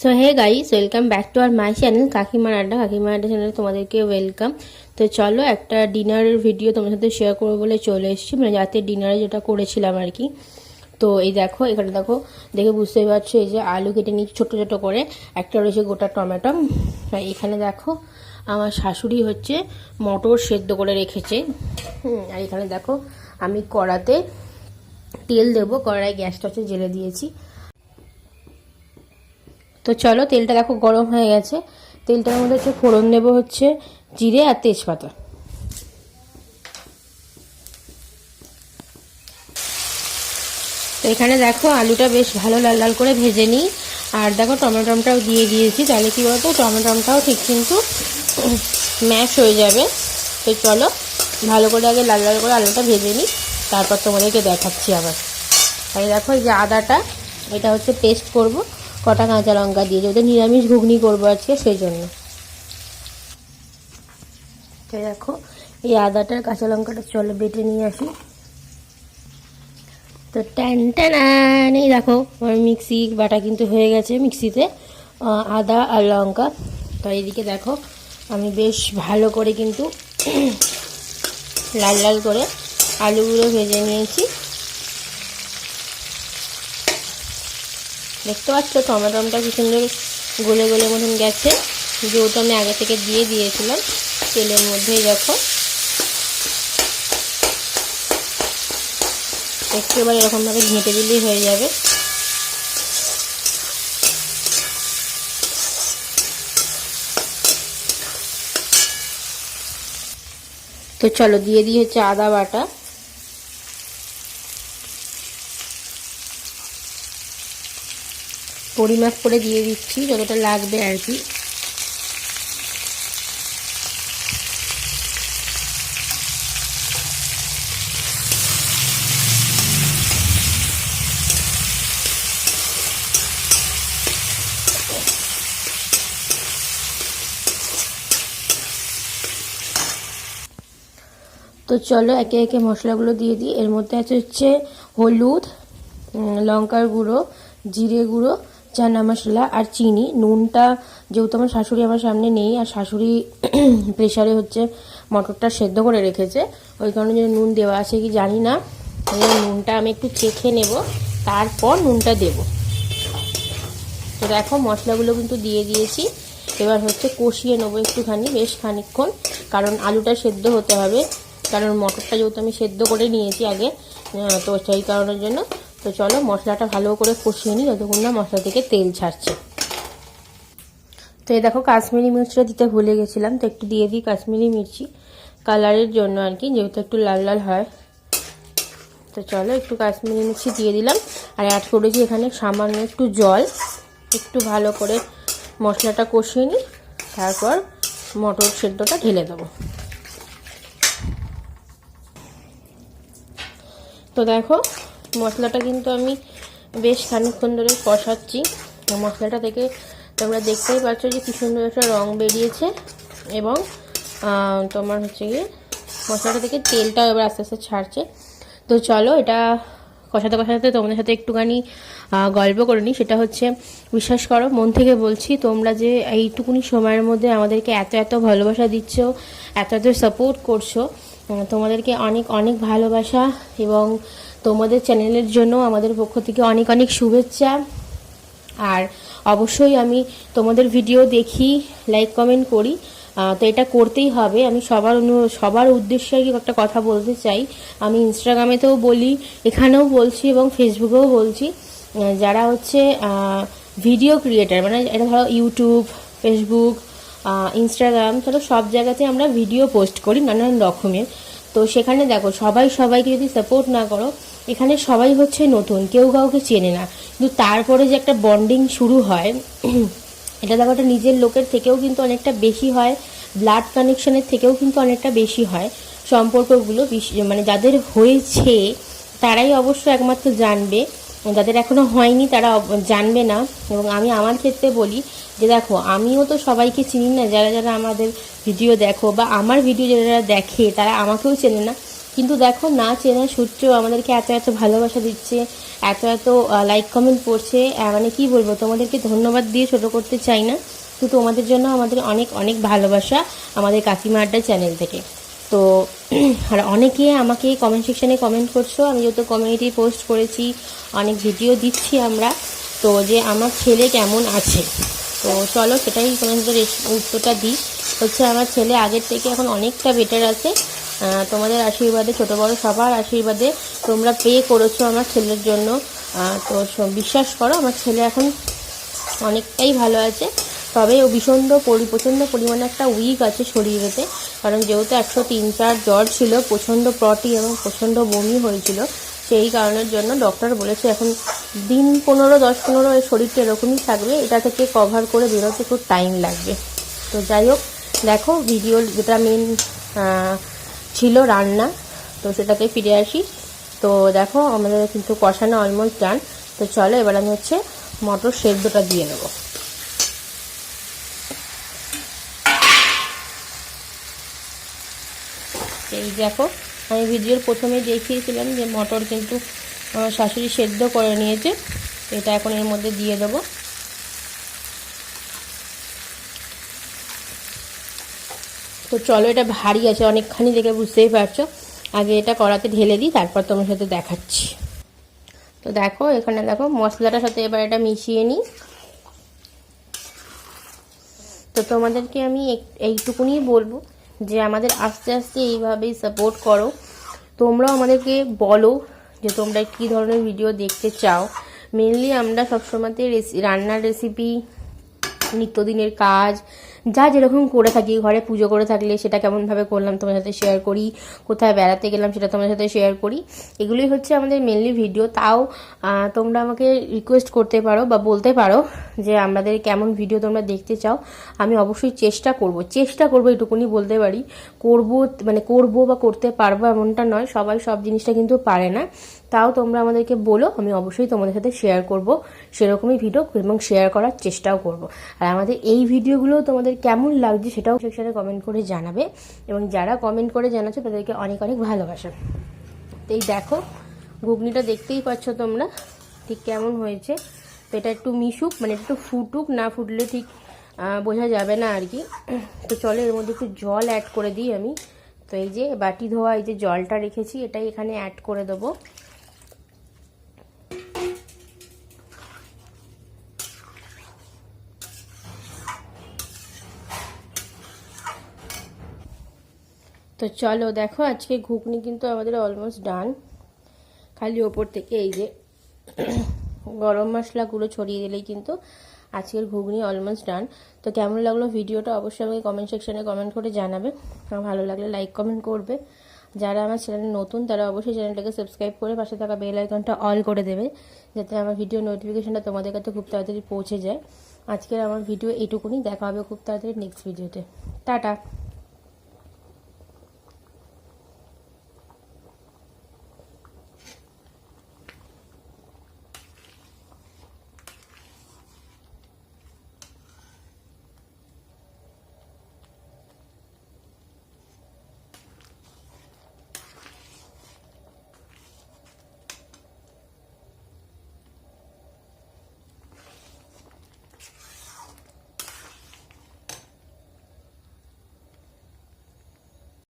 So hey guys welcome back to R my channel কাকিমার আড্ডা কাকিমার আড্ডা চ্যানেলে তোমাদেরকে ওয়েলকাম তো চলো একটা ডিনারের ভিডিও তোমার সাথে শেয়ার করব বলে চলে এসেছি। মানে রাতে ডিনারে যেটা করেছিলাম আর কি। তো এই দেখো, এখানে দেখো, দেখে বুঝতেই পারছ এই যে আলু কেটে নিচ্ছি ছোটো ছোটো করে। একটা রয়েছে গোটা টমেটো। এখানে দেখো, আমার শাশুড়ি হচ্ছে মটর সেদ্ধ করে রেখেছে। আর এখানে দেখো, আমি কড়াতে তেল দেবো। কড়াই গ্যাসটা হচ্ছে জেলে দিয়েছি। তো চলো, তেলটা দেখো গরম হয়ে গেছে। তেলটার মধ্যে হচ্ছে ফোড়ন দেবো হচ্ছে জিরে আর তেজপাতা। তো এখানে দেখো আলুটা বেশ ভালো লাল লাল করে ভেজে নিই। আর দেখো টমেটোমটাও দিয়ে দিয়েছি। তাহলে কী বলতো টমেটোমটাও ঠিক কিন্তু ম্যাশ হয়ে যাবে। তো চলো, ভালো করে আগে লাল লাল করে আলুটা ভেজে নিই। তারপর তোমাদেরকে দেখাচ্ছি আবার। এই দেখো এই যে আদাটা, এটা হচ্ছে পেস্ট করব। কটা কাঁচা লঙ্কা দিয়ে যেহেতু নিরামিষ ঘুগনি করব আজকে সেই জন্য তো দেখো, এই আদাটার কাঁচা লঙ্কাটা চলো বেটে নিয়ে আসি। তো ট্যান ট্যান, এই দেখো, আমার মিক্সি বাটা কিন্তু হয়ে গেছে মিক্সিতে আদা আর লঙ্কা। তো এইদিকে দেখো, আমি বেশ ভালো করে কিন্তু লাল লাল করে আলুগুলো ভেজে নিয়েছি। দেখতে পাচ্ছ, টমেটোমটা কি সুন্দর গলে গলে মতন গেছে। যেহেতু আমি আগে থেকে দিয়ে দিয়েছিলাম, তেলের মধ্যেই দেখো। একটু এবার এরকমভাবে ঘেঁটে দিলেই হয়ে যাবে। তো চলো, দিয়ে দিই হচ্ছে আদা বাটা। পরিমাপ করে দিয়ে দিচ্ছি যতটা লাগবে আর কি। তো চলো একে একে মশলাগুলো দিয়ে দিই। এর মধ্যে আছে হচ্ছে হলুদ লঙ্কার গুঁড়ো, জিরে গুঁড়ো চানা মশলা আর চিনি, নুনটা যেহেতু আমার শাশুড়ি আমার সামনে নেই, আর শাশুড়ি প্রেশারে হচ্ছে মটরটা সেদ্ধ করে রেখেছে, ওই কারণে যে নুন দেওয়া আছে কি জানি না নুনটা আমি একটু চেখে নেব, তারপর নুনটা দেব। তো দেখো মশলাগুলো কিন্তু দিয়ে দিয়েছি, এবার হচ্ছে কষিয়ে নেব একটুখানি বেশ খানিকক্ষণ, কারণ আলুটা সেদ্ধ হতে হবে, কারণ মটরটা যেহেতু আমি সেদ্ধ করে নিয়েছি আগে তো সেই কারণের জন্য তো চলো মশলাটা ভালো করে কষিয়ে নিই, যতক্ষণ না মশলা থেকে তেল ছাড়ছে। তো এই দেখো কাশ্মীরি মির্চিটা দিতে ভুলে গেছিলাম, তো একটু দিয়ে দিই কাশ্মীরি মির্চি। কালারের জন্য আর কি, যেহেতু একটু লাল লাল হয়। তো চলো একটু কাশ্মীরি মির্চি দিয়ে দিলাম। আর অ্যাড করেছি এখানে সামান্য একটু জল, একটু ভালো করে মশলাটা কষিয়ে নিই, তারপর মটর সেদ্ধটা ঢেলে দেবো। তো দেখো মশলাটা কিন্তু আমি বেশ খানিকক্ষণ ধরে কষাচ্ছি। মশলাটা থেকে তোমরা দেখতেই পাচ্ছ যে কি সুন্দর একটা রং বেরিয়েছে এবং তোমার হচ্ছে গিয়ে মশলাটা থেকে তেলটাও এবার আস্তে আস্তে ছাড়ছে। তো চলো এটা কষাতে কষাতে তোমাদের সাথে একটুখানি গল্প করে নিই। সেটা হচ্ছে, বিশ্বাস করো, মন থেকে বলছি, তোমরা যে এইটুকুনি সময়ের মধ্যে আমাদেরকে এত এত ভালোবাসা দিচ্ছ, এত এত সাপোর্ট করছ তোমাদেরকে অনেক অনেক ভালোবাসা এবং তোমাদের চ্যানেলের জন্য আমাদের পক্ষ থেকে অনেক অনেক শুভেচ্ছা। আর অবশ্যই আমি তোমাদের ভিডিও দেখি লাইক কমেন্ট করি। তো এটা করতেই হবে। আমি সবার সবার উদ্দেশ্যে একটা কথা বলতে চাই। আমি ইনস্টাগ্রামেতেও বলি, এখানেও বলছি এবং ফেসবুকেও বলছি। যারা হচ্ছে ভিডিও ক্রিয়েটার মানে এটা ধরো ইউটিউব ফেসবুক ইনস্টাগ্রাম ধরো সব জায়গাতে আমরা ভিডিও পোস্ট করি নানান রকমের। তো সেখানে দেখো, সবাই সবাইকে যদি সাপোর্ট না করো এখানে সবাই হচ্ছে নতুন, কেউ কাউকে চেনে না। কিন্তু তারপরে যে একটা বন্ডিং শুরু হয়, এটা দেখো একটা নিজের লোকের থেকেও কিন্তু অনেকটা বেশি হয় ব্লাড কানেকশনের থেকেও কিন্তু অনেকটা বেশি হয় সম্পর্কগুলো মানে যাদের হয়েছে, তারাই অবশ্য একমাত্র জানবে। যাদের এখনও হয়নি, তারা জানবে না। এবং আমি আমার ক্ষেত্রে বলি যে দেখো, আমিও তো সবাইকে চিনি না। যারা যারা আমাদের ভিডিও দেখো বা আমার ভিডিও যারা দেখে, তারা আমাকেও চেনে না। কিন্তু দেখো না চেনা সূত্রেও আমাদেরকে এত এত ভালোবাসা দিচ্ছে এত এত লাইক কমেন্ট আহ, মানে কি বলব তোমাদেরকে ধন্যবাদ দিয়ে ছোট করতে চাই না। তো তোমাদের জন্য আমাদের অনেক অনেক ভালোবাসা আমাদের কাকিমা আড্ডা চ্যানেল থেকে। তো আর অনেকে আমাকে কমেন্ট সেকশনে কমেন্ট করছ। আমি যেহেতু কমিউনিটি পোস্ট করেছি অনেক ভিডিও দিচ্ছি আমরা। তো যে আমার ছেলে কেমন আছে? তো চলো সেটাই তোমাদের উত্তরটা দিই। হচ্ছে আমার ছেলে আগের থেকে এখন অনেকটা বেটার আছে। তোমাদের আশীর্বাদে, ছোট বড় সবার আশীর্বাদে তোমরা পে করেছ আমার ছেলের জন্য। তো বিশ্বাস করো, আমার ছেলে এখন অনেকটাই ভালো আছে। তবে ও ভীষণ পরি, প্রচণ্ড পরিমাণে একটা উইক আছে শরীরেতে। কারণ যেহেতু একশো তিন চার জ্বর ছিল, প্রচণ্ড প্রটি এবং প্রচণ্ড বমি হয়েছিল, সেই কারণের জন্য ডক্টর বলেছে এখন দিন পনেরো, দশ পনেরো এর শরীরটা এরকমই থাকবে, এটা থেকে কভার করে বেরোতে খুব টাইম লাগবে। তো যাই হোক, দেখো ভিডিও যেটা মেন ছিল রান্না, তো সেটাতে ফিরে আসি। তো দেখো, আমাদের কিন্তু কষানো অলমোস্ট ডান তো চলো, এবার আমি হচ্ছে মটর সেদ্ধটা দিয়ে নেব। এই দেখো, আমি ভিডিওর প্রথমে দেখিয়েছিলাম যে মটর কিন্তু শাশুড়ি সেদ্ধ করে নিয়েছে। এটা এখন এর মধ্যে দিয়ে দেবো। তো চলো, এটা ভারী আছে, অনেকখানি দেখে বুঝতেই পারছ। আগে এটা কড়াতে ঢেলে দিই, তারপর তোমার সাথে দেখাচ্ছি। তো দেখো, এখানে দেখো, মশলাটার সাথে এবার এটা মিশিয়ে নিই। তো তোমাদেরকে আমি এইটুকুনি বলব যে, আমাদের আস্তে আস্তে এইভাবেই সাপোর্ট করো। তোমরাও আমাদেরকে বলো যে, তোমরা কী ধরনের ভিডিও দেখতে চাও। মেনলি আমরা সবসময়তে রেসি রান্নার রেসিপি নিত্যদিনের কাজ যা যেরকম করে থাকি, ঘরে পুজো করে থাকলে সেটা কেমনভাবে করলাম তোমার সাথে শেয়ার করি, কোথায় বেড়াতে গেলাম সেটা তোমার সাথে শেয়ার করি। এগুলোই হচ্ছে আমাদের মেনলি ভিডিও তাও তোমরা আমাকে রিকোয়েস্ট করতে পারো বা বলতে পারো যে আমাদের কেমন ভিডিও তোমরা দেখতে চাও, আমি অবশ্যই চেষ্টা করব। চেষ্টা করব, এটুকুনি বলতে পারি। করব মানে করব বা করতে পারব এমনটা নয়, সবাই সব জিনিসটা কিন্তু পারে না। তাও তোমরা আমাদেরকে বলো, আমি অবশ্যই তোমাদের সাথে শেয়ার করব, সেরকমই ভিডিও এবং শেয়ার করার চেষ্টাও করব। আর আমাদের এই ভিডিওগুলো তোমাদের কেমন লাগছে সেটাও সেকশনে কমেন্ট করে জানাবে এবং যারা কমেন্ট করে জানাচ্ছে, তাদেরকে অনেক অনেক ভালোবাসা। তো এই দেখো, ঘুগনিটা দেখতেই পাচ্ছ তোমরা, ঠিক কেমন হয়েছে। তো এটা একটু মিশুক মানে একটু ফুটুক, না ফুটলে ঠিক বোঝা যাবে না আর কি। তো চলো এর মধ্যে একটু জল অ্যাড করে দিই আমি। তো এই যে বাটি ধোয়া, এই যে জলটা রেখেছি, এটাই এখানে অ্যাড করে দেবো। তো চলো, দেখো আজকে ঘুগনি কিন্তু আমাদের অলমোস্ট ডান খালি ওপর থেকে এই যে গরম মশলাগুলো ছড়িয়ে দিলেই কিন্তু আজকের ঘুগনি অলমোস্ট ডান তো কেমন লাগল ভিডিওটা অবশ্যই আমাকে কমেন্ট সেকশনে কমেন্ট করে জানাবে। ভালো লাগলে লাইক কমেন্ট করবে। যারা আমার চ্যানেলে নতুন, তারা অবশ্যই চ্যানেলটাকে সাবস্ক্রাইব করে পাশে থাকা বেল আইকনটা অল করে দেবে, যাতে আমার ভিডিও নোটিফিকেশনটা তোমাদের কাছে খুব তাড়াতাড়ি পৌঁছে যায়। আজকের আমার ভিডিও এইটুকুনি, দেখা হবে খুব তাড়াতাড়ি নেক্সট ভিডিওতে টাটা!